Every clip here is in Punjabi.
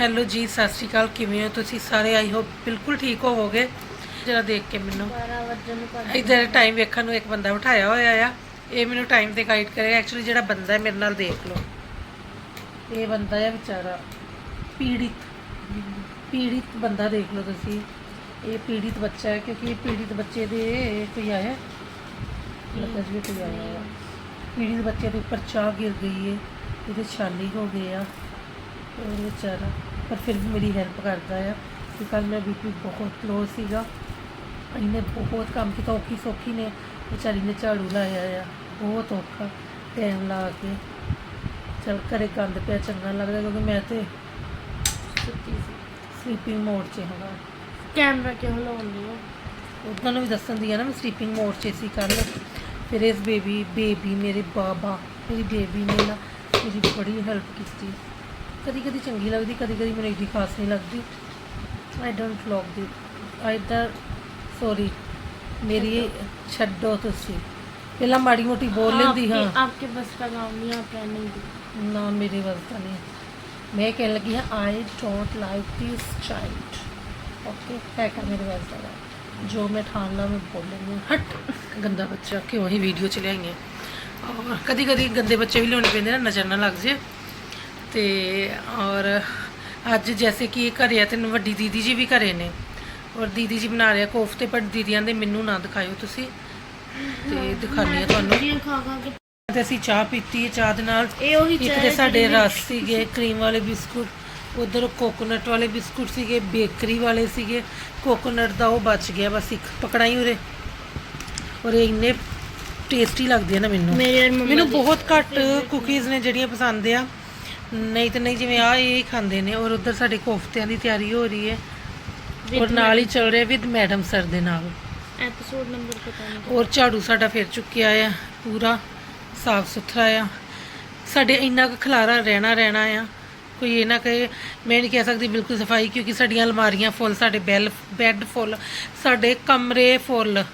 ਹੈਲੋ ਜੀ ਸਤਿ ਸ਼੍ਰੀ ਅਕਾਲ ਕਿਵੇਂ ਹੋ ਤੁਸੀਂ ਸਾਰੇ? ਆਈ ਹੋਪ ਬਿਲਕੁਲ ਠੀਕ ਹੋਵੋਗੇ। ਜਰਾ ਦੇਖ ਕੇ ਮੈਨੂੰ। 12 ਵਜੇ ਨੂੰ ਕਰ ਇਧਰ ਟਾਈਮ ਵੇਖਣ ਨੂੰ ਇੱਕ ਬੰਦਾ ਬਿਠਾਇਆ ਹੋਇਆ ਆ। ਇਹ ਮੈਨੂੰ ਟਾਈਮ ਤੇ ਗਾਈਡ ਕਰੇਗਾ ਐਕਚੁਅਲੀ ਜਿਹੜਾ ਬੰਦਾ ਹੈ ਮੇਰੇ ਨਾਲ ਦੇਖ ਲਓ। ਇਹ ਬੰਦਾ ਹੈ ਵਿਚਾਰਾ ਪੀੜਿਤ। ਪੀੜਿਤ ਬੰਦਾ ਦੇਖ ਲਓ ਤੁਸੀਂ। ਇਹ ਪੀੜਿਤ ਬੱਚਾ ਹੈ ਕਿਉਂਕਿ ਇਹ ਪੀੜਿਤ ਬੱਚੇ ਦੇ ਕੋਈ ਆਇਆ ਲੱਗਾ ਜਿਵੇਂ ਕੋਈ ਆਇਆ ਹੈ ਪੀੜਿਤ ਬੱਚੇ ਦੇ ਉੱਪਰ ਚਾਹ ਗਿਰ ਗਈ ਹੈ ਇਹਦੇ ਛਾਲੀ ਹੋ ਗਏ ਆ। ਉਹ ਵਿਚਾਰਾ ਪਰ ਫਿਰ ਵੀ ਮੇਰੀ ਹੈਲਪ ਕਰਦਾ ਆ ਕਿ ਕੱਲ ਮੈਂ ਬੀਪੀ ਬਹੁਤ ਲੋ ਸੀਗਾ। ਇਹਨੇ ਬਹੁਤ ਕੰਮ ਕੀਤਾ ਔਖੀ ਸੌਖੀ ਨੇ। ਵਿਚਾਰੀ ਨੇ ਝਾੜੂ ਲਾਇਆ ਆ ਬਹੁਤ ਔਖਾ ਟਾਈਮ ਲਾ ਕੇ। ਚਲ ਘਰੇ ਗੰਦ ਪਿਆ ਚੰਗਾ ਲੱਗਦਾ ਕਿਉਂਕਿ ਮੈਂ ਤੇ ਸੁੱਤੀ ਸੀ। ਸਲੀਪਿੰਗ ਮੋਡ 'ਚ ਹਾਂ। ਕੈਮਰਾ ਕਿਉਂ ਲਾਉਂਦੇ ਹੋ? ਉਹਨਾਂ ਨੂੰ ਵੀ ਦੱਸਣ ਦੀ ਆ ਨਾ ਮੈਂ ਸਲੀਪਿੰਗ ਮੋਡ 'ਚ ਸੀ ਕੱਲ ਫਿਰ ਇਸ ਬੇਬੀ ਬੇਬੀ ਮੇਰੇ ਬਾਬਾ ਮੇਰੀ ਬੇਬੀ ਨੇ ਨਾ ਮੇਰੀ ਬੜੀ ਹੈਲਪ ਕੀਤੀ। ਕਦੀ ਕਦੀ ਚੰਗੀ ਲੱਗਦੀ ਕਦੀ ਕਦੀ ਮੈਨੂੰ ਇਹਦੀ ਖਾਸ ਨਹੀਂ ਲੱਗਦੀ। I don't love the either sorry ਮੇਰੀ ਛੱਡੋ। ਤੁਸੀਂ। ਪਹਿਲਾਂ ਮਾੜੀ ਮੋਟੀ ਬੋਲ ਲੈਂਦੀ ਹਾਂ। ਆਪਕੇ ਬਸ ਦਾ ਕੰਮ ਨਹੀਂ ਆਪ ਰਹਿਣੇ ਦੀ ਨਾ ਮੇਰੇ ਬਸ ਦਾ ਨਹੀਂ। ਮੈਂ ਕਹਿਣ ਲੱਗੀ ਹਾਂ I don't like this child okay ਹੈ ਕਾ ਮੇਰੇ ਬਸ ਦਾ ਜੋ ਮੈਂ ਠਾਣ ਲਾ ਮੈਂ ਬੋਲ ਲੈਂਦੀ ਹਾਂ। ਹਟ! ਗੰਦਾ ਬੱਚਾ ਕਿਉਂ? ਹੀ ਵੀਡੀਓ ਚ ਲਿਆਈਏ ਕਦੀ ਕਦੀ ਗੰਦੇ ਬੱਚੇ ਵੀ ਲਿਆਉਣੇ ਪੈਂਦੇ ਨਾ ਨਜ਼ਰ ਨਾ ਲੱਗ ਜੇ ਤੇ ਔਰ ਅੱਜ ਜੈਸੇ ਕਿ ਘਰੇ ਆ ਤੇ ਵੱਡੀ ਦੀਦੀ ਜੀ ਵੀ ਘਰੇ ਨੇ। ਔਰ ਦੀਦੀ ਜੀ ਬਣਾ ਰਹੇ ਆ ਕੋਫਤੇ ਪਰ ਦੀਦੀਆਂ ਦੇ ਮੈਨੂੰ ਨਾ ਦਿਖਾਇਓ ਤੁਸੀਂ। ਤੇ ਦਿਖਾਣੀ ਆ ਤੁਹਾਨੂੰ। ਤੇ ਅਸੀਂ ਚਾਹ ਪੀਤੀ ਹੈ ਚਾਹ ਦੇ ਨਾਲ। ਇਹ ਉਹੀ ਇੱਕ ਤੇ ਸਾਡੇ ਰਸ ਸੀਗੇ ਕਰੀਮ ਵਾਲੇ ਬਿਸਕੁਟ ਉਧਰ ਕੋਕੋਨਟ ਵਾਲੇ ਬਿਸਕੁਟ ਸੀਗੇ ਬੇਕਰੀ ਵਾਲੇ ਸੀਗੇ। ਕੋਕੋਨਟ ਦਾ ਉਹ ਬਚ ਗਿਆ ਬਸ ਇੱਕ ਪਕੜਾ ਹੀ ਉਰੇ। ਔਰ ਇਹ ਇੰਨੇ ਟੇਸਟੀ ਲੱਗਦੀ ਹੈ ਨਾ ਮੈਨੂੰ। ਮੈਨੂੰ ਬਹੁਤ ਘੱਟ ਕੁਕੀਜ਼ ਨੇ ਜਿਹੜੀਆਂ ਪਸੰਦ ਆ। ਨਹੀਂ ਤਾਂ ਨਹੀਂ ਜਿਵੇਂ ਆ ਇਹ ਹੀ ਖਾਂਦੇ ਨੇ ਔਰ ਉਧਰ ਸਾਡੇ ਕੋਫਤਿਆਂ ਦੀ ਤਿਆਰੀ ਹੋ ਰਹੀ ਹੈ। ਔਰ ਨਾਲ ਹੀ ਚੱਲ ਰਿਹਾ ਵਿਦ ਮੈਡਮ ਸਰ ਦੇ ਨਾਲ। ਐਪੀਸੋਡ ਨੰਬਰ ਪਤਾ ਨਹੀਂ ਔਰ ਝਾੜੂ ਸਾਡਾ ਫਿਰ ਚੁੱਕਿਆ ਆ ਪੂਰਾ ਸਾਫ਼ ਸੁਥਰਾ ਆ। ਸਾਡੇ ਇੰਨਾ ਕੁ ਖਲਾਰਾ ਰਹਿਣਾ ਰਹਿਣਾ ਆ। ਕੋਈ ਇਹ ਨਾ ਕਹੇ ਮੈਂ ਨਹੀਂ ਕਹਿ ਸਕਦੀ ਬਿਲਕੁਲ ਸਫ਼ਾਈ ਕਿਉਂਕਿ ਸਾਡੀਆਂ ਅਲਮਾਰੀਆਂ ਫੁੱਲ ਸਾਡੇ ਬੈਲ ਬੈੱਡ ਫੁੱਲ ਸਾਡੇ ਕਮਰੇ ਫੁੱਲ।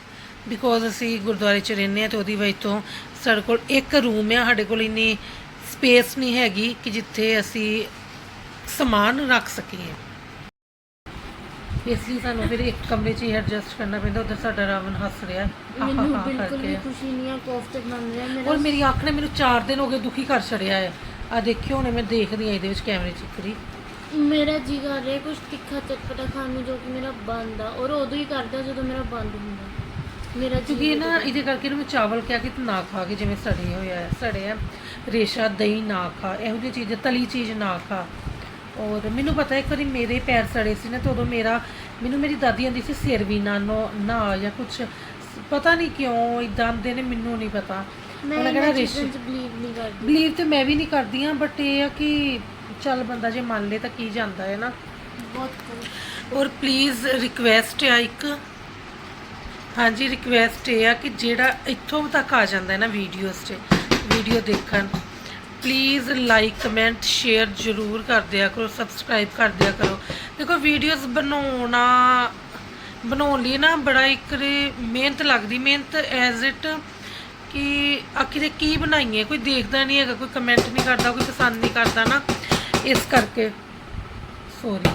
ਬਿਕੋਜ਼ ਅਸੀਂ ਗੁਰਦੁਆਰੇ 'ਚ ਰਹਿੰਦੇ ਆ ਤੇ ਉਹਦੀ ਵਜ੍ਹਾ ਤੋਂ ਸਾਡੇ ਕੋਲ ਇੱਕ ਰੂਮ ਆ ਸਾਡੇ ਕੋਲ ਇੰਨੀ ਸਪੇਸ ਨਹੀਂ ਹੈਗੀ ਕਿ ਜਿੱਥੇ ਅਸੀਂ ਸਮਾਨ ਰੱਖ ਸਕੀਏ। ਇਸ ਲਈ ਸਾਨੂੰ ਫਿਰ ਇੱਕ ਕਮਰੇ 'ਚ ਹੀ ਐਡਜਸਟ ਕਰਨਾ ਪੈਂਦਾ ਉਧਰ ਸਾਡਾ ਰਾਵਣ ਹੱਸ ਰਿਹਾ। ਆਹਾ ਮੈਨੂੰ ਮੇਰੀ ਅੱਖ ਨੇ ਮੈਨੂੰ ਚਾਰ ਦਿਨ ਹੋ ਗਏ ਦੁਖੀ ਕਰ ਛੜਿਆ ਹੈ ਆ ਦੇਖਿਓ ਹੁਣੇ ਮੈਂ ਦੇਖਦੀ ਆ ਇਹਦੇ ਵਿੱਚ ਕੈਮਰੇ 'ਚ ਇੱਕ ਮੇਰਾ ਜੀ ਕਰ ਰਿਹਾ ਕੁਝ ਤਿੱਖਾ ਚਟਪਟਾ ਖਾਣ ਨੂੰ ਜੋ ਕਿ ਮੇਰਾ ਬੰਦ ਆ ਔਰ ਉਦੋਂ ਹੀ ਕਰਦਾ ਜਦੋਂ ਮੇਰਾ ਬੰਦ ਹੁੰਦਾ। ਮੇਰਾ ਕਿਉਂਕਿ ਇਹ ਨਾ ਇਹਦੇ ਕਰਕੇ ਨਾ ਮੈਂ ਚਾਵਲ ਕਿਹਾ ਕਿ ਤੂੰ ਨਾ ਖਾ ਕੇ ਜਿਵੇਂ ਸੜੇ ਹੋਇਆ ਹੈ ਸੜੇ ਆ ਰੇਸ਼ਾ ਦਹੀਂ ਨਾ ਖਾ ਇਹੋ ਜਿਹੀ ਚੀਜ਼ ਤਲੀ ਚੀਜ਼ ਨਾ ਖਾ। ਔਰ ਮੈਨੂੰ ਪਤਾ ਇੱਕ ਵਾਰੀ ਮੇਰੇ ਪੈਰ ਸੜੇ ਸੀ ਨਾ ਤੇ ਉਦੋਂ ਮੇਰਾ ਮੈਨੂੰ ਮੇਰੀ ਦਾਦੀ ਆਂਦੀ ਸੀ ਸਿਰ ਵੀ ਨਾ ਨੋ- ਜਾਂ ਕੁਝ ਪਤਾ ਨਹੀਂ ਕਿਉਂ ਇਦਾਂ ਦੇ ਨੇ ਮੈਨੂੰ ਨਹੀਂ ਪਤਾ। ਮੈਂ ਚੀਜ਼ਾਂ ਰੇਸ਼ੇ ਬਲੀਵ ਨਹੀਂ ਕਰਦੀ। ਬਲੀਵ ਤੇ ਮੈਂ ਵੀ ਨਹੀਂ ਕਰਦੀ ਆ ਬਟ ਇਹ ਆ ਕਿ ਚੱਲ ਬੰਦਾ ਜੇ ਮੰਨ ਲੇ ਤਾਂ ਕੀ ਜਾਂਦਾ ਹੈ ਨਾ। ਬਹੁਤ। ਔਰ ਪਲੀਜ਼ ਰਿਕਵੈਸਟ ਆ ਇੱਕ ਹਾਂਜੀ ਰਿਕਵੈਸਟ ਇਹ ਆ ਕਿ ਜਿਹੜਾ ਇੱਥੋਂ ਤੱਕ ਆ ਜਾਂਦਾ ਹੈ ਨਾ ਵੀਡੀਓਜ਼ 'ਚ ਵੀਡੀਓ ਦੇਖਣ ਪਲੀਜ਼ ਲਾਈਕ ਕਮੈਂਟ ਸ਼ੇਅਰ ਜ਼ਰੂਰ ਕਰ ਦਿਆ ਕਰੋ ਸਬਸਕ੍ਰਾਈਬ ਕਰ ਦਿਆ ਕਰੋ। ਦੇਖੋ ਵੀਡੀਓਜ਼ ਬਣਾਉਣਾ, ਬਣਾਉਣ ਲਈ ਨਾ ਬੜਾ ਇੱਕ ਮਿਹਨਤ ਲੱਗਦੀ, ਮਿਹਨਤ ਐਜ਼ ਇਟ ਕਿ ਆਖਿਰ ਕੀ ਬਣਾਈਏ? ਕੋਈ ਦੇਖਦਾ ਨਹੀਂ ਹੈਗਾ, ਕੋਈ ਕਮੈਂਟ ਨਹੀਂ ਕਰਦਾ, ਕੋਈ ਪਸੰਦ ਨਹੀਂ ਕਰਦਾ ਨਾ, ਇਸ ਕਰਕੇ। ਸੋਰੀ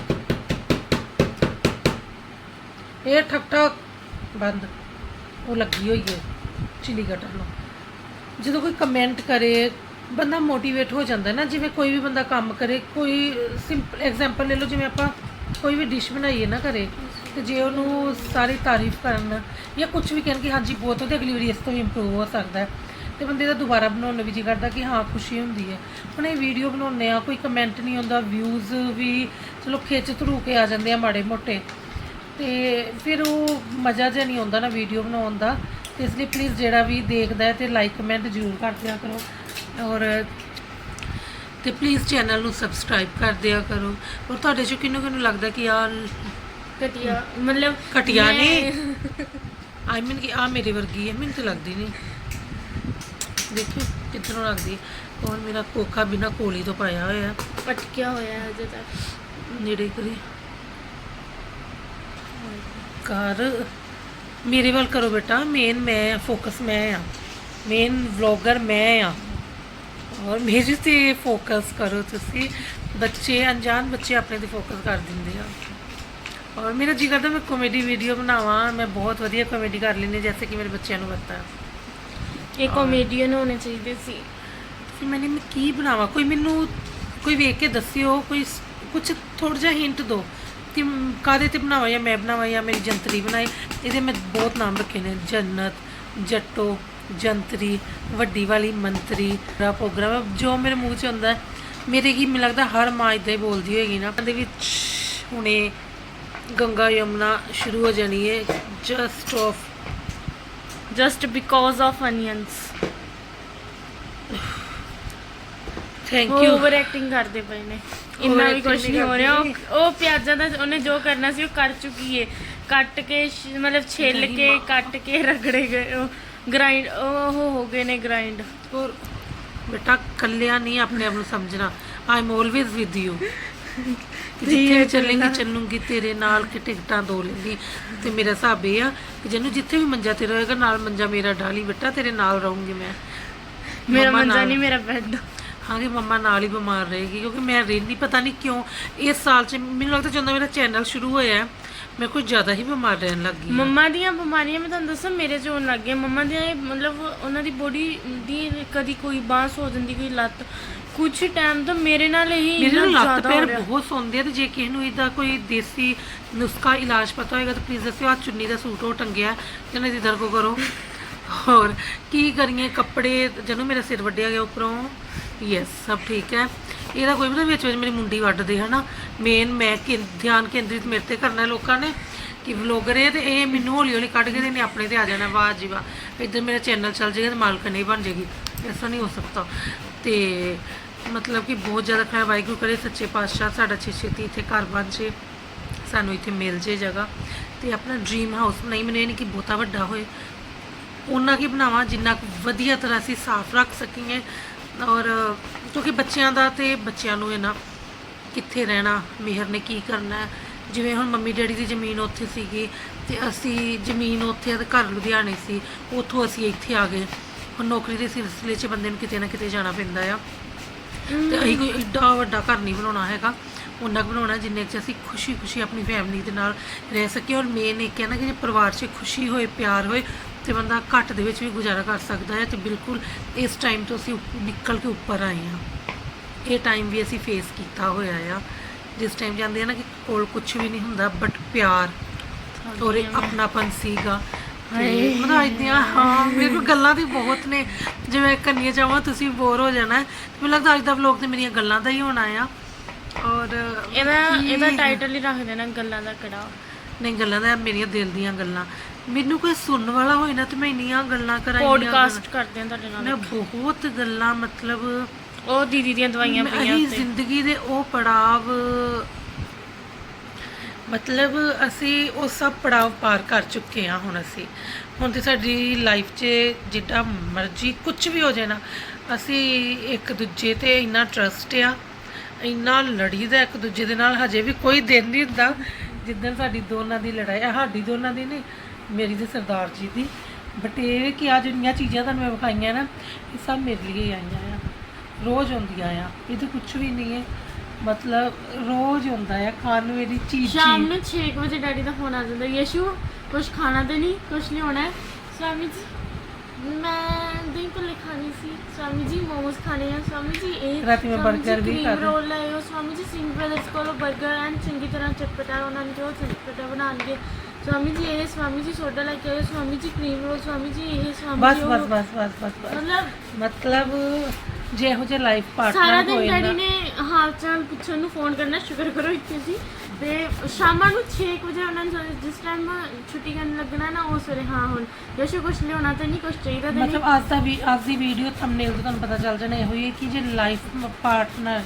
ਇਹ ਠਕ ਠਕ ਬੰਦ। ਉਹ ਲੱਗੀ ਹੋਈ ਹੈ ਚਿਲੀ ਕਟਰ ਨੂੰ। ਜਦੋਂ ਕੋਈ ਕਮੈਂਟ ਕਰੇ, ਬੰਦਾ ਮੋਟੀਵੇਟ ਹੋ ਜਾਂਦਾ ਨਾ, ਜਿਵੇਂ ਕੋਈ ਵੀ ਬੰਦਾ ਕੰਮ ਕਰੇ, ਕੋਈ ਸਿੰਪਲ ਐਗਜ਼ਾਮਪਲ ਲੈ ਲਓ, ਜਿਵੇਂ ਆਪਾਂ ਕੋਈ ਵੀ ਡਿਸ਼ ਬਣਾਈਏ ਨਾ ਘਰੇ, ਤੇ ਜੇ ਉਹਨੂੰ ਸਾਰੀ ਤਾਰੀਫ ਕਰਨ ਜਾਂ ਕੁਝ ਵੀ ਕਹਿਣ ਕਿ ਹਾਂਜੀ, ਬਹੁਤ ਉਹਦੇ ਅਗਲੀ ਵਾਰੀ ਇਸ ਤੋਂ ਵੀ ਇੰਪਰੂਵ ਹੋ ਸਕਦਾ ਹੈ। ਤੇ ਬੰਦੇ ਦਾ ਦੁਬਾਰਾ ਬਣਾਉਣ ਨੂੰ ਵੀ ਜੀ ਕਰਦਾ ਕਿ ਹਾਂ, ਖੁਸ਼ੀ ਹੁੰਦੀ ਹੈ। ਹੁਣ ਇਹ ਵੀਡੀਓ ਬਣਾਉਂਦੇ ਆ ਕੋਈ ਕਮੈਂਟ ਨਹੀਂ ਆਉਂਦਾ ਵਿਊਜ਼ ਵੀ ਚਲੋ ਖਿੱਚ ਧਰੂ ਕੇ ਆ ਜਾਂਦੇ ਆ ਮਾੜੇ ਮੋਟੇ ਤੇ ਫਿਰ ਉਹ ਮਜ਼ਾ ਜਿਹਾ ਨਹੀਂ ਆਉਂਦਾ ਨਾ ਵੀਡੀਓ ਬਣਾਉਣ ਦਾ। ਤੇ ਇਸ ਲਈ ਪਲੀਜ਼ ਜਿਹੜਾ ਵੀ ਦੇਖਦਾ ਹੈ ਤੇ ਲਾਈਕ ਕਮੈਂਟ ਜ਼ਰੂਰ ਕਰ ਦਿਆ ਕਰੋ। ਔਰ ਤੇ ਪਲੀਜ਼ ਚੈਨਲ ਨੂੰ ਸਬਸਕ੍ਰਾਈਬ ਕਰ ਦਿਆ ਕਰੋ। ਔਰ ਤੁਹਾਡੇ ਚੋਂ ਕਿਹਨੂੰ ਕਿਹਨੂੰ ਲੱਗਦਾ ਕਿ ਆ ਘਟੀਆ ਮਤਲਬ ਘਟੀਆ ਨਹੀਂ ਆਈ ਮੀਨ ਕਿ ਆ ਮੇਰੇ ਵਰਗੀ ਹੈ ਮੈਨੂੰ ਤਾਂ ਲੱਗਦੀ ਨਹੀਂ। ਦੇਖਿਓ ਕਿੱਧਰੋਂ ਲੱਗਦੀ ਔਰ ਮੇਰਾ ਕੋਖਾ ਬਿਨਾ ਕੋਲੀ ਤੋਂ ਪਾਇਆ ਹੋਇਆ ਹੈ। ਪਟਕਿਆ ਹੋਇਆ ਹੈ ਅਜੇ ਤੱਕ। ਨੇੜੇ ਕਰੀ। ਕਰ ਮੇਰੇ ਵੱਲ ਕਰੋ ਬੇਟਾ ਮੇਨ ਮੈਂ ਫੋਕਸ ਮੈਂ ਆ। ਮੇਨ ਵਲੌਗਰ ਮੈਂ ਆ। ਔਰ ਮੇਰੇ ਤੇ ਫੋਕਸ ਕਰੋ ਤੁਸੀਂ। ਬੱਚੇ ਅਣਜਾਣ ਬੱਚੇ ਆਪਣੇ ਤੇ ਫੋਕਸ ਕਰ ਦਿੰਦੇ ਆ। ਔਰ ਮੇਰਾ ਜੀ ਕਰਦਾ ਮੈਂ ਕਾਮੇਡੀ ਵੀਡੀਓ ਬਣਾਵਾਂ। ਮੈਂ ਬਹੁਤ ਵਧੀਆ ਕਾਮੇਡੀ ਕਰ ਲੈਂਦੀ ਜੈਸੇ ਕਿ ਮੇਰੇ ਬੱਚਿਆਂ ਨੂੰ ਪਤਾ ਹੈ। ਇਹ ਕਾਮੇਡੀਅਨ ਹੋਣੇ ਚਾਹੀਦੇ ਸੀ। ਫਿਰ ਮੈंने ਮੈਂ ਕੀ ਬਣਾਵਾਂ? ਕੋਈ ਮੈਨੂੰ ਕੋਈ ਵੇਖ ਕੇ ਦੱਸਿਓ ਕੋਈ ਕੁਝ ਥੋੜਾ ਜਿਹਾ ਹਿੰਟ ਦਿਓ। ਕਿ ਕਾਹਦੇ ਤੇ ਬਣਾਵਾਂ ਜਾਂ ਮੈਂ ਬਣਾਵਾਂ ਜਾਂ ਮੇਰੀ ਜੰਤਰੀ ਬਣਾਏ। ਇਹਦੇ ਮੈਂ ਬਹੁਤ ਨਾਮ ਰੱਖੇ ਨੇ ਜੰਨਤ ਜੱਟੋ ਜੰਤਰੀ ਵੱਡੀ ਵਾਲੀ ਮੰਤਰੀ ਦਾ ਪ੍ਰੋਗਰਾਮ ਜੋ ਮੇਰੇ ਮੂੰਹ 'ਚ ਹੁੰਦਾ ਮੇਰੇ ਕੀ ਮੈਨੂੰ ਲੱਗਦਾ ਹਰ ਮਾਂ ਇਦਾਂ ਹੀ ਬੋਲਦੀ ਹੋਏਗੀ ਨਾ। ਦੇ ਵਿੱਚ ਹੁਣੇ ਗੰਗਾ ਯਮਨਾ ਸ਼ੁਰੂ ਹੋ ਜਾਣੀ ਹੈ just of just because of onions thank uh you over acting ਕਰਦੇ ਪਏ ਨੇ। ਇੰਨਾ ਵੀ ਕੁਝ ਨਹੀਂ ਹੋ ਰਿਹਾ। ਉਹ ਉਹ ਪਿਆਜ਼ਾਂ ਦਾ ਉਹਨੇ ਜੋ ਕਰਨਾ ਸੀ ਉਹ ਕਰ ਚੁੱਕੀ ਏ। ਕੱਟ ਕੇ ਸ਼- ਮਤਲਬ ਛਿੱਲ ਕੇ। ਕੱਟ ਕੇ ਰਗੜੇ ਗਏ। ਉਹ ਗ੍ਰਾਈਂਡ ਉਹ ਹੋ ਗਏ ਨੇ ਗ੍ਰਾਈਂਡ ਔਰ ਬੇਟਾ ਕੱਲਿਆ ਨਹੀਂ ਆਪਣੇ ਆਪ ਨੂੰ ਸਮਝਣਾ। I am always with you ਜਿੱਥੇ ਵੀ ਚੱਲੇਂਗੀ ਚੱਲੂੰਗੀ ਤੇਰੇ ਨਾਲ ਕਿ ਟਿਕਟਾਂ ਦੋ ਲੈਂਦੀ। ਤੇ ਮੇਰਾ ਹਿਸਾਬ ਇਹ ਆ ਕਿ ਜਿਹਨੂੰ ਜਿੱਥੇ ਵੀ ਮੰਜਾ ਤੇਰਾ ਹੋਏਗਾ ਨਾਲ ਮੰਜਾ ਮੇਰਾ ਡਾਲੀ ਬੇਟਾ ਤੇਰੇ ਨਾਲ ਰਹੂੰਗੀ ਮੈਂ। ਮੇਰਾ ਮੰਜਾ। ਨਹੀਂ ਮੇਰਾ ਬੈੱਡ ਹਾਂ ਕਿ ਮੰਮਾ ਨਾਲ ਹੀ ਬਿਮਾਰ ਰਹੇਗੀ ਕਿਉਂਕਿ ਮੈਂ ਰਹਿੰਦੀ ਪਤਾ ਨਹੀਂ ਕਿਉਂ ਇਸ ਸਾਲ ਚ ਮੈਨੂੰ ਲੱਗਦਾ ਜਦੋਂ ਮੇਰਾ ਚੈਨਲ ਸ਼ੁਰੂ ਹੋਇਆ ਹੈ, ਮੈਂ ਕੁਝ ਜ਼ਿਆਦਾ ਹੀ ਬਿਮਾਰ ਰਹਿਣ ਲੱਗ ਗਈ ਹਾਂ। ਮੰਮਾ ਦੀਆਂ ਬਿਮਾਰੀਆਂ ਮੈਂ ਤੁਹਾਨੂੰ ਦੱਸਾਂ ਮੇਰੇ ਚ ਹੋਣ ਲੱਗ ਗਈਆਂ। ਮੰਮਾ ਦੀਆਂ ਇਹ ਮਤਲਬ ਉਹਨਾਂ ਦੀ ਬੋਡੀ ਦੀ ਕਦੀ ਕੋਈ ਬਾਂਸ ਹੋ ਜਾਂਦੀ ਕੋਈ ਲੱਤ ਕੁਝ ਟਾਈਮ ਤੋਂ ਮੇਰੇ ਨਾਲ ਇਹ ਮੇਰੇ ਇੰਨਾ ਨੂੰ ਲੱਤ ਜ਼ਿਆਦਾ ਹੋ ਪੈਰ ਰਿਹਾ। ਬਹੁਤ ਸੌਂਦੇ ਆ ਤੇ ਜੇ ਕਿਸੇ ਨੂੰ ਇਹਦਾ ਕੋਈ ਦੇਸੀ ਨੁਸਖਾ ਇਲਾਜ ਪਤਾ ਹੋਏਗਾ ਤਾਂ ਪਲੀਜ਼ ਦੱਸਿਓ ਆ ਚੁੰਨੀ ਦਾ ਸੂਟ ਉਹ ਟੰਗਿਆ ਜਨੇ ਦੀ ਕੋ ਕਰੋ। ਹੋਰ, ਕੀ ਕਰੀਏ? ਕੱਪੜੇ, ਜਦੋਂ ਮੇਰਾ ਸਿਰ ਵੱਡਿਆ ਗਿਆ ਉੱਪਰੋਂ ਯੈਸ ਸਭ ਠੀਕ ਹੈ। ਇਹਦਾ ਕੋਈ ਮਤਲਬ ਵਿੱਚ ਵਿੱਚ ਮੇਰੀ ਮੁੰਡੀ ਵੱਢਦੇ, ਹਨਾ? ਮੇਨ ਮੈਂ ਕਿ, ਧਿਆਨ ਕੇਂਦਰਿਤ ਮੇਰੇ ਤੇ ਕਰਨਾ ਲੋਕਾਂ ਨੇ ਕਿ ਵਲੋਗਰ ਹੈ ਤੇ ਇਹ ਮੈਨੂੰ ਹੌਲੀ ਹੌਲੀ ਕੱਢ ਕੇ ਤੇ ਇਹਨੇ ਆਪਣੇ ਤੇ ਆ ਜਾਣਾ ਵਾਹ ਜੀ ਵਾਹ। ਇੱਧਰ ਮੇਰਾ ਚੈਨਲ ਚੱਲ ਜਾਏਗਾ ਤੇ ਮਾਲਕ ਨਹੀਂ ਬਣ ਜਾਏਗੀ। ਐਸਾ ਨਹੀਂ ਹੋ ਸਕਦਾ। ਤੇ ਮਤਲਬ ਕਿ ਬਹੁਤ ਜ਼ਿਆਦਾ ਖੈਰ, ਵਾਹਿਗੁਰੂ ਕਰੇ, ਸੱਚੇ ਪਾਤਸ਼ਾਹ ਸਾਡਾ ਛੇ ਛੇਤੀ ਇੱਥੇ ਘਰ ਬਣ ਜੇ, ਸਾਨੂੰ ਇੱਥੇ ਮਿਲ ਜੇ ਜਗ੍ਹਾ। ਤੇ ਆਪਣਾ ਡ੍ਰੀਮ ਹਾਊਸ ਨਹੀਂ ਮੈਨੂੰ ਇਹ ਨਹੀਂ ਕਿ ਬਹੁਤਾ ਵੱਡਾ ਹੋਏ। ਉਹਨਾਂ ਕੀ ਬਣਾਵਾਂ, ਜਿੰਨਾ ਕੁ ਵਧੀਆ ਤਰ੍ਹਾਂ ਅਸੀਂ ਸਾਫ਼ ਰੱਖ ਸਕੀਏ। ਔਰ, ਕਿਉਂਕਿ ਬੱਚਿਆਂ ਦਾ ਤੇ ਬੱਚਿਆਂ ਨੂੰ ਇਹ ਨਾ ਕਿੱਥੇ ਰਹਿਣਾ, ਮਿਹਰ ਨੇ ਕੀ ਕਰਨਾ ਜਿਵੇਂ ਹੁਣ ਮੰਮੀ ਡੈਡੀ ਦੀ ਜ਼ਮੀਨ ਉੱਥੇ ਸੀਗੀ ਤੇ ਅਸੀਂ ਜ਼ਮੀਨ ਉੱਥੇ ਘਰ ਲੁਧਿਆਣੇ ਸੀ, ਉੱਥੋਂ ਅਸੀਂ ਇੱਥੇ ਆ ਗਏ। ਹੁਣ ਨੌਕਰੀ ਦੇ ਸਿਲਸਿਲੇ 'ਚ ਬੰਦੇ ਨੂੰ ਕਿਤੇ ਨਾ ਕਿਤੇ ਜਾਣਾ ਪੈਂਦਾ ਆ। ਤੇ ਅਸੀਂ ਕੋਈ ਏਡਾ ਵੱਡਾ ਘਰ ਨਹੀਂ ਬਣਾਉਣਾ ਹੈਗਾ। ਉਹਨਾਂ ਕੁ ਬਣਾਉਣਾ ਜਿੰਨੇ 'ਚ ਅਸੀਂ ਖੁਸ਼ੀ-ਖੁਸ਼ੀ ਆਪਣੀ ਫੈਮਿਲੀ ਦੇ ਨਾਲ ਰਹਿ ਸਕੀਏ। ਔਰ ਮੇਨ ਇੱਕ ਹੈ ਨਾ ਕਿ ਜੇ ਪਰਿਵਾਰ 'ਚ ਖੁਸ਼ੀ ਹੋਏ, ਪਿਆਰ ਹੋਏ ਤੇ ਬੰਦਾ ਘੱਟ ਦੇ ਵਿੱਚ ਵੀ ਗੁਜ਼ਾਰਾ ਕਰ ਸਕਦਾ ਹੈ ਤੇ ਬਿਲਕੁਲ ਇਸ ਟਾਈਮ ਤੋਂ ਅਸੀਂ ਨਿਕਲ ਕੇ ਉੱਪਰ ਆਏ ਹਾਂ। ਇਹ ਟਾਈਮ ਵੀ ਅਸੀਂ ਫੇਸ ਕੀਤਾ ਹੋਇਆ ਆ। ਜਿਸ ਟਾਈਮ ਜਾਂਦੇ ਆ ਨਾ ਕਿ ਕੋਲ ਕੁਝ ਵੀ ਨਹੀਂ ਹੁੰਦਾ ਬਟ ਪਿਆਰ ਔਰ ਇੱਕ ਆਪਣਾਪਨ ਸੀਗਾ। ਮਤਲਬ ਇਦਾਂ ਹਾਂ ਮੇਰੇ ਕੋਲ ਗੱਲਾਂ ਵੀ ਬਹੁਤ ਨੇ। ਜਿਵੇਂ ਕੰਨੀਆਂ ਚਾਹਾਂ ਤੁਸੀਂ ਬੋਰ ਹੋ ਜਾਣਾ। ਮੈਨੂੰ ਲੱਗਦਾ ਅੱਜ ਦਾ ਵਲੌਗ ਤੇ ਮੇਰੀਆਂ ਗੱਲਾਂ ਦਾ ਹੀ ਹੋਣਾ ਆ। ਔਰ ਇਹਦਾ ਇਹਦਾ ਟਾਈਟਲ ਹੀ ਰੱਖ ਦੇਣਾ ਗੱਲਾਂ ਦਾ ਕੜਾ ਨਹੀਂ ਗੱਲਾਂ ਦਾ ਮੇਰੀਆਂ ਦਿਲ ਦੀਆਂ ਗੱਲਾਂ। ਮੈਨੂੰ ਕੋਈ ਸੁਣਨ ਵਾਲਾ ਹੋਏ ਨਾ ਤੇ ਮੈਂ ਇੰਨੀਆਂ ਗੱਲਾਂ ਕਰਾਈਆਂ ਪੋਡਕਾਸਟ ਕਰਦੇ ਹਾਂ ਤੁਹਾਡੇ ਨਾਲ। ਮੈਂ ਬਹੁਤ ਗੱਲਾਂ ਮਤਲਬ ਉਹ ਦੀਦੀ ਦੀਆਂ ਦਵਾਈਆਂ ਪਈਆਂ ਅਸੀਂ ਉੱਤੇ। ਜ਼ਿੰਦਗੀ ਦੇ ਉਹ ਪੜਾਵ ਮਤਲਬ ਅਸੀਂ ਉਹ ਸਭ ਪੜਾਵ ਪਾਰ ਕਰ ਚੁੱਕੇ ਹਾਂ ਹੁਣ ਅਸੀਂ। ਹੁਣ ਤੇ ਸਾਡੀ ਲਾਈਫ 'ਚ ਜਿੱਡਾ ਮਰਜ਼ੀ ਕੁਝ ਵੀ ਹੋ ਜਾਏ ਨਾ ਅਸੀਂ ਇੱਕ ਦੂਜੇ ਤੇ ਇੰਨਾ ਟਰਸਟ ਆ ਇੰਨਾ ਲੜੀਦਾ ਇੱਕ ਦੂਜੇ ਦੇ ਨਾਲ ਹਜੇ ਵੀ ਕੋਈ ਦਿਨ ਨਹੀਂ ਹੁੰਦਾ। ਜਿੱਦਣ ਸਾਡੀ ਦੋਨਾਂ ਦੀ ਲੜਾਈ ਆ ਸਾਡੀ ਦੋਨਾਂ ਦੀ ਨਹੀਂ, ਮੇਰੀ ਤੇ ਸਰਦਾਰ ਜੀ ਦੀ। ਬਟ ਇਹ ਕਿ ਆ ਜਿਹੜੀਆਂ ਚੀਜ਼ਾਂ ਤੁਹਾਨੂੰ ਮੈਂ ਵਿਖਾਈਆਂ ਨਾ, ਇਹ ਸਭ ਮੇਰੇ ਲਈ ਹੀ ਆਈਆਂ ਆ। ਰੋਜ਼ ਹੁੰਦੀਆਂ ਆ। ਇਹ ਤਾਂ ਕੁਝ ਵੀ ਨਹੀਂ ਹੈ। ਮਤਲਬ ਰੋਜ਼ ਹੁੰਦਾ ਆ, ਖਾਣ ਨੂੰ ਮੇਰੀ ਚੀਜ਼। ਸ਼ਾਮ ਨੂੰ 6 ਵਜੇ ਡੈਡੀ ਦਾ ਫੋਨ ਆ ਜਾਂਦਾ, ਯਸ਼ੂ ਕੁਝ ਖਾਣਾ ਤੇ ਨਹੀਂ ਕੁਝ ਲਿਆਉਣਾ ਹੈ? ਸਵਾਮੀ ਜੀ ਮੈਂ ਦਹੀਂ ਭੱਲੇ ਖਾਣੀ ਸੀ। ਸਵਾਮੀ ਜੀ ਮੋਮੋਸ ਖਾਣੇ ਆ। ਸਵਾਮੀ ਜੀ ਇਹ ਰਾਤੀ ਮੈਂ ਸਵਾਮੀ ਜੀ, burger ਵੀ cream ਖਾਧੇ। roll ਲਾਇਓ ਸਵਾਮੀ ਜੀ ਸਿੰਘ ਬ੍ਰਦਰਸ ਕੋਲੋਂ 버ਗਰ ਐਂਡ ਚੰਗੀ ਤਰ੍ਹਾਂ ਚਟਪਟਾ ਉਹਨਾਂ ਨੇ ਜੋ ਚਟਪਟਾ ਬਣਾਉਣਗੇ। ਸਵਾਮੀ ਜੀ ਇਹ ਸਵਾਮੀ ਜੀ ਸੋਡਾ ਲੈ ਕੇ ਆਇਓ। ਸਵਾਮੀ ਜੀ ਕਰੀਮ ਰੋਲ ਸਵਾਮੀ ਜੀ ਇਹ ਸਵਾਮੀ ਬਸ ਜੀ ਬਸ ਉਹ- ਬਸ ਬਸ ਬਸ ਬਸ। ਮਤਲਬ ਮਤਲਬ ਜੇ ਇਹੋ ਜਿਹਾ ਲਾਈਫ ਸਾਰਾ ਪਾਰਟਨਰ ਦਿਨ ਹੋਏ ਡੈਡੀ ਨਾ ਨੇ ਹਾਲ ਚਾਲ ਪੁੱਛਣ ਨੂੰ ਫੋਨ ਕਰਨਾ ਸ਼ੁਕਰ ਕਰੋ ਇੱਥੇ ਸੀ ਤੇ ਸ਼ਾਮਾਂ ਨੂੰ 6 ਵਜੇ ਉਹਨਾਂ ਨੂੰ ਜਿਸ ਟਾਈਮ ਛੁੱਟੀ ਕਰਨ ਲੱਗਣਾ ਨਾ ਉਸ ਵੇਲੇ ਹਾਂ ਹੁਣ ਯਸ਼ੂ ਕੁਛ ਲਿਆਉਣਾ ਤੇ ਨਹੀਂ ਕੁਛ ਚਾਹੀਦਾ ਤੇ ਨਹੀਂ। ਮਤਲਬ ਅੱਜ ਦਾ ਵੀ ਅੱਜ ਦੀ ਵੀਡੀਓ ਥੰਬਨੇਲ ਤੋਂ ਤੁਹਾਨੂੰ ਪਤਾ ਚੱਲ ਜਾਣਾ ਇਹੋ ਹੀ ਹੈ ਕਿ ਜੇ ਲਾਈਫ ਪਾਰਟਨਰ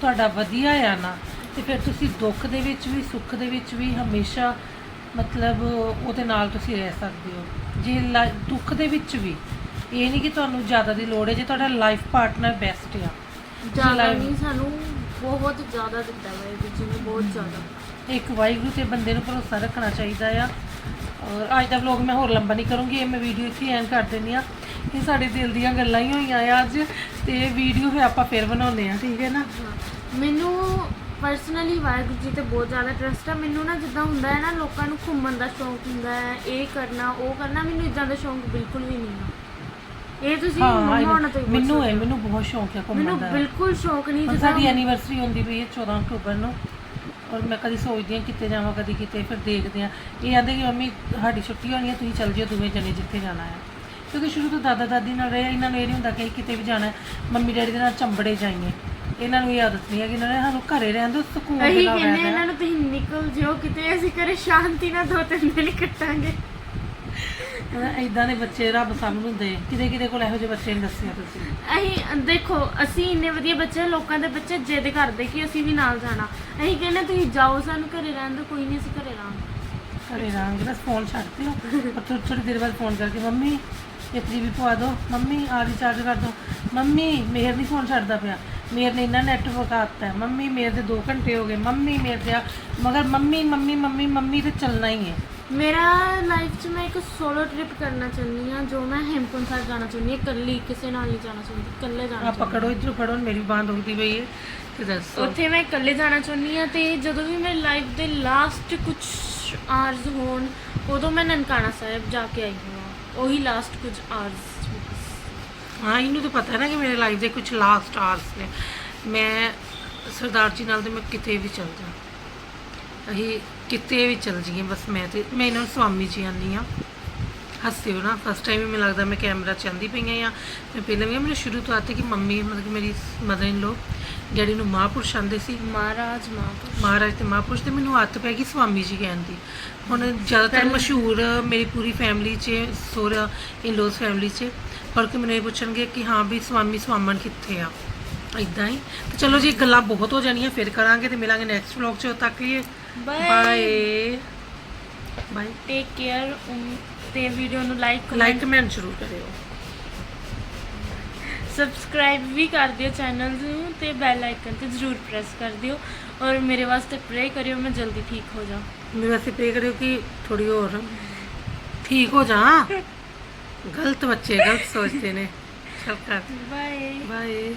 ਤੁਹਾਡਾ ਵਧੀਆ ਆ ਨਾ ਤੇ ਫਿਰ ਤੁਸੀਂ ਦੁੱਖ ਦੇ ਵਿੱਚ ਵੀ ਸੁੱਖ ਦੇ ਵਿੱਚ ਵੀ ਹਮੇਸ਼ਾ ਮਤਲਬ ਉਹਦੇ ਨਾਲ ਤੁਸੀਂ ਰਹਿ ਸਕਦੇ ਹੋ। ਜੇ ਲਾ- ਦੁੱਖ ਦੇ ਵਿੱਚ ਵੀ ਇਹ ਨਹੀਂ ਕਿ ਤੁਹਾਨੂੰ ਜ਼ਿਆਦਾ ਦੀ ਲੋੜ ਹੈ ਜੇ ਤੁਹਾਡਾ ਲਾਈਫ ਪਾਰਟਨਰ ਬੈਸਟ ਆ। ਜ਼ਿਆਦਾ ਨਹੀਂ ਸਾਨੂੰ ਬਹੁਤ ਜ਼ਿਆਦਾ ਦਿੱਤਾ ਵਾ ਇਹ ਵਿੱਚ ਨੇ ਬਹੁਤ ਜ਼ਿਆਦਾ। ਇੱਕ ਵਾਹਿਗੁਰੂ ਤੇ ਬੰਦੇ ਨੂੰ ਭਰੋਸਾ ਰੱਖਣਾ ਚਾਹੀਦਾ ਆ। ਔਰ ਅੱਜ ਦਾ ਵਲੌਗ ਮੈਂ ਹੋਰ ਲੰਬਾ ਨਹੀਂ ਕਰੂੰਗੀ ਇਹ ਮੈਂ ਵੀਡੀਓ ਇੱਥੇ ਐਂਡ ਕਰ ਦਿੰਦੀ ਆ ਇਹ ਸਾਡੇ ਦਿਲ ਦੀਆਂ ਗੱਲਾਂ ਹੀ ਹੋਈਆਂ ਆ ਅੱਜ ਤੇ ਵੀਡੀਓ ਫਿਰ ਆਪਾਂ ਫਿਰ ਬਣਾਉਂਦੇ ਆ ਠੀਕ ਹੈ ਨਾ? ਮੈਨੂੰ ਪਰਸਨਲੀ ਵਾਹਿਗੁਰੂ ਜੀ ਤੇ ਬਹੁਤ ਜ਼ਿਆਦਾ ਟਰਸਟ ਆ। ਮੈਨੂੰ ਨਾ ਜਿੱਦਾਂ ਹੁੰਦਾ ਹੈ ਨਾ ਲੋਕਾਂ ਨੂੰ ਘੁੰਮਣ ਦਾ ਸ਼ੌਂਕ ਹੁੰਦਾ ਹੈ ਇਹ ਕਰਨਾ ਉਹ ਕਰਨਾ ਮੈਨੂੰ ਇਦਾਂ ਦਾ ਸ਼ੌਂਕ ਬਿਲਕੁਲ ਵੀ ਨਹੀਂ ਆ। ਇਹ ਤੁਸੀਂ ਹੋਣਾ ਤੋਂ ਹੀ ਮੈਨੂੰ ਹੈ ਹੋ। ਮੈਨੂੰ ਬਹੁਤ ਸ਼ੌਂਕ ਹੈ ਮੈਨੂੰ ਘੁੰਮਣ ਦਾ। ਬਿਲਕੁਲ ਸ਼ੌਂਕ ਨਹੀਂ ਜਿੱਦਾਂ ਸਾਡੀ ਐਨੀਵਰਸਰੀ ਹੁੰਦੀ ਪਈ ਹੈ 14 ਅਕਤੂਬਰ ਨੂੰ ਔਰ ਮੈਂ ਕਦੀ ਸੋਚਦੀ ਹਾਂ ਕਿਤੇ ਜਾਵਾਂ ਕਦੀ ਕਿਤੇ ਫਿਰ ਦੇਖਦੇ ਹਾਂ। ਇਹ ਆਂਦੇ ਕਿ ਮੰਮੀ ਸਾਡੀ ਛੁੱਟੀ ਹੋਣੀ ਹੈ ਤੁਸੀਂ ਚੱਲ ਜਿਓ ਦੋਵੇਂ ਜਣੇ ਜਿੱਥੇ ਜਾਣਾ ਹੈ। ਕਿਉਂਕਿ ਸ਼ੁਰੂ ਤੋਂ ਦਾਦਾ ਦਾਦੀ ਨਾਲ ਰਹੇ ਇਹਨਾਂ ਨੂੰ ਇਹ ਨਹੀਂ ਹੁੰਦਾ ਕਿ ਕਿਤੇ ਵੀ ਜਾਣਾ ਹੈ। ਮੰਮੀ ਡੈਡੀ ਦੇ ਨਾਲ ਚੰਬੜੇ ਜਾਈਏ। ਇਹਨਾਂ ਨੂੰ ਇਹ ਆਦਤ ਨਹੀਂ ਹੈ ਕਿ ਇਹਨਾਂ ਨੇ ਸਾਨੂੰ ਘਰੇ ਰਹਿਣ ਦਿਓ ਸਕੂਨ ਦੇ ਨਾਲ ਰਹਿਣਾ ਇਹਨਾਂ ਨੂੰ ਤੁਸੀਂ ਨਿਕਲ ਜਿਓ ਕਿਤੇ ਅਸੀਂ ਘਰੇ ਸ਼ਾਂਤੀ ਨਾਲ ਦੋ ਤਿੰਨ ਦਿਨ ਕੱਟਾਂਗੇ। ਇਦਾਂ ਦੇ ਬੱਚੇ ਰੱਬ ਸਭ ਨੂੰ ਦੇ ਕਿਤੇ ਕਿਤੇ ਕੋਲ ਇਹੋ ਜਿਹੇ ਬੱਚੇ ਨਹੀਂ ਦੱਸਿਆ ਤੁਸੀਂ। ਅਸੀਂ ਦੇਖੋ ਅਸੀਂ ਇੰਨੇ ਵਧੀਆ ਬੱਚੇ ਲੋਕਾਂ ਦੇ ਬੱਚੇ ਜਿੱਦ ਕਰਦੇ ਕਿ ਅਸੀਂ ਵੀ ਨਾਲ ਜਾਣਾ। ਅਸੀਂ ਕਹਿੰਦੇ ਤੁਸੀਂ ਜਾਓ ਸਾਨੂੰ ਘਰੇ ਰਹਿਣ ਦਿਓ ਕੋਈ ਨਹੀਂ ਅਸੀਂ ਘਰੇ ਰਹਾਂਗੇ। ਘਰੇ ਰਹਾਂਗੇ ਬਸ ਫੋਨ ਛੱਡ ਦਿਓ। ਔਰ ਥੋੜੀ ਥੋੜੀ ਦੇਰ ਬਾਅਦ ਫੋਨ ਕਰਕੇ ਮੰਮੀ ਇੱਕ ਜੀਬੀ ਪਵਾ ਦਿਓ। ਮੰਮੀ ਆ ਰਿਚਾਰਜ ਕਰ ਦਿਓ। ਮੰਮੀ ਮੇਰ ਨਹੀਂ ਫੋਨ ਛੱਡਦਾ ਪਿਆ। ਮੇਰ ਨੇ ਇੰਨਾ ਨੈਟ ਵਕਾਤਾ ਮੰਮੀ ਮੇਰ ਦੇ 2 ਘੰਟੇ ਹੋ ਗਏ। ਮੰਮੀ ਮੇਰ ਦੇ ਆ- ਮਗਰ ਮੰਮੀ ਮੰਮੀ ਮੰਮੀ ਮੰਮੀ ਤੇ ਚੱਲਣਾ ਹੀ ਹੈ। ਮੇਰਾ ਲਾਈਫ 'ਚ ਮੈਂ ਇੱਕ ਸੋਲੋ ਟ੍ਰਿਪ ਕਰਨਾ ਚਾਹੁੰਦੀ ਹਾਂ ਜੋ ਮੈਂ ਹੇਮਕੁੰਟ ਸਾਹਿਬ ਜਾਣਾ ਚਾਹੁੰਦੀ ਹਾਂ ਇਕੱਲੀ ਕਿਸੇ ਨਾਲ ਨਹੀਂ ਜਾਣਾ ਚਾਹੁੰਦੀ ਇਕੱਲੇ ਜਾਣਾ ਆ ਪਕੜੋ ਇੱਧਰੋਂ ਫੜੋ ਮੇਰੀ ਬਾਂਹ ਦੁਖਦੀ ਪਈ ਹੈ ਤੇ ਦੱਸੋ। ਉੱਥੇ ਮੈਂ ਇਕੱਲੇ ਜਾਣਾ ਚਾਹੁੰਦੀ ਹਾਂ ਤੇ ਜਦੋਂ ਵੀ ਮੇਰੀ ਲਾਈਫ ਦੇ ਲਾਸਟ ਕੁਝ ਆਰਜ਼ ਹੋਣ ਉਦੋਂ ਮੈਂ ਨਨਕਾਣਾ ਸਾਹਿਬ ਜਾ ਕੇ ਆਈ ਹਾਂ। ਉਹੀ ਲਾਸਟ ਕੁਝ ਆਰਜ਼ ਹਾਂ ਇਹਨੂੰ ਤਾਂ ਪਤਾ ਨਾ ਕਿ ਮੇਰੇ ਲਾਈਫ ਦੇ ਕੁਝ ਲਾਸਟ ਆਰਸ ਨੇ। ਮੈਂ ਸਰਦਾਰ ਜੀ ਨਾਲ ਤੇ ਮੈਂ ਕਿਤੇ ਵੀ ਚੱਲ ਜਾ। ਅਸੀਂ ਕਿਤੇ ਵੀ ਚੱਲ ਜੀਏ ਬਸ ਮੈਂ ਤੇ ਮੈਂ ਇਹਨਾਂ ਨੂੰ ਸਵਾਮੀ ਜੀ ਆਨੀ ਆ ਹੱਸਦੇ ਹੋ ਨਾ ਫਸਟ ਟਾਈਮ ਮੈਨੂੰ ਲੱਗਦਾ ਮੈਂ ਕੈਮਰਾ ਚਾਂਦੀ ਪਈਆਂ ਆ ਮੈਂ ਪਹਿਲਾਂ ਵੀ ਮੈਨੂੰ ਸ਼ੁਰੂ ਤੋਂ ਆਤੇ ਕਿ ਮੰਮੀ ਮਤਲਬ ਕਿ ਮੇਰੀ ਮਦਰ ਇਨ ਲੋ ਡੈਡੀ ਨੂੰ ਮਹਾਂਪੁਰਸ਼ ਆਂਦੇ ਸੀ। ਮਹਾਰਾਜ ਮਹਾਂਪੁਰਸ਼। ਮਹਾਰਾਜ ਤੇ ਮਹਾਂਪੁਰਸ਼ ਤੇ ਮੈਨੂੰ ਆਦਤ ਪੈ ਗਈ ਸਵਾਮੀ ਜੀ ਕਹਿਣ ਦੀ। ਹੁਣ ਜ਼ਿਆਦਾਤਰ ਮਸ਼ਹੂਰ ਮੇਰੀ ਪੂਰੀ ਫੈਮਿਲੀ 'ਚ ਸੋਹਰਾ ਇਨ ਲੋਸ ਫੈਮਿਲੀ 'ਚ ਪਰ ਕਿ ਮੈਨੂੰ ਇਹ ਪੁੱਛਣਗੇ ਕਿ ਹਾਂ ਵੀ ਸਵਾਮੀ ਸਵਾਮਣ ਕਿੱਥੇ ਆ। ਇਦਾਂ ਹੀ। ਤੇ ਚਲੋ ਜੀ ਗੱਲਾਂ ਬਹੁਤ ਹੋ ਜਾਣੀਆਂ ਫਿਰ ਕਰਾਂਗੇ ਤੇ ਮਿਲਾਂਗੇ ਨੈਕਸਟ ਵਲੌਗ 'ਚ ਉਦੋਂ ਤੱਕ ਲਈ. ਬਾਏ ਬਾਏ ਟੇਕ ਕੇਅਰ ਤੇ ਵੀਡੀਓ ਨੂੰ ਲਾਈਕ ਲਾਈਕ ਕਮੈਂਟ ਜ਼ਰੂਰ ਕਰਿਓ। ਸਬਸਕ੍ਰਾਈਬ ਵੀ ਕਰ ਦਿਓ ਚੈਨਲ ਨੂੰ ਤੇ ਬੈਲ ਆਈਕਨ ਤੇ ਜ਼ਰੂਰ ਪ੍ਰੈਸ ਕਰ ਦਿਓ। ਔਰ ਮੇਰੇ ਵਾਸਤੇ ਪ੍ਰੇ ਕਰਿਓ ਮੈਂ ਜਲਦੀ ਠੀਕ ਹੋ ਜਾ ਮੇਰੇ ਵਾਸਤੇ ਪੇ ਕਰਿਓ ਕਿ ਥੋੜੀ ਹੋਰ ਠੀਕ ਹੋ ਜਾ ਗਲਤ ਬੱਚੇ ਗਲਤ ਸੋਚਦੇ ਨੇ। ਚਲ ਕਰ ਬਾਏ ਬਾਏ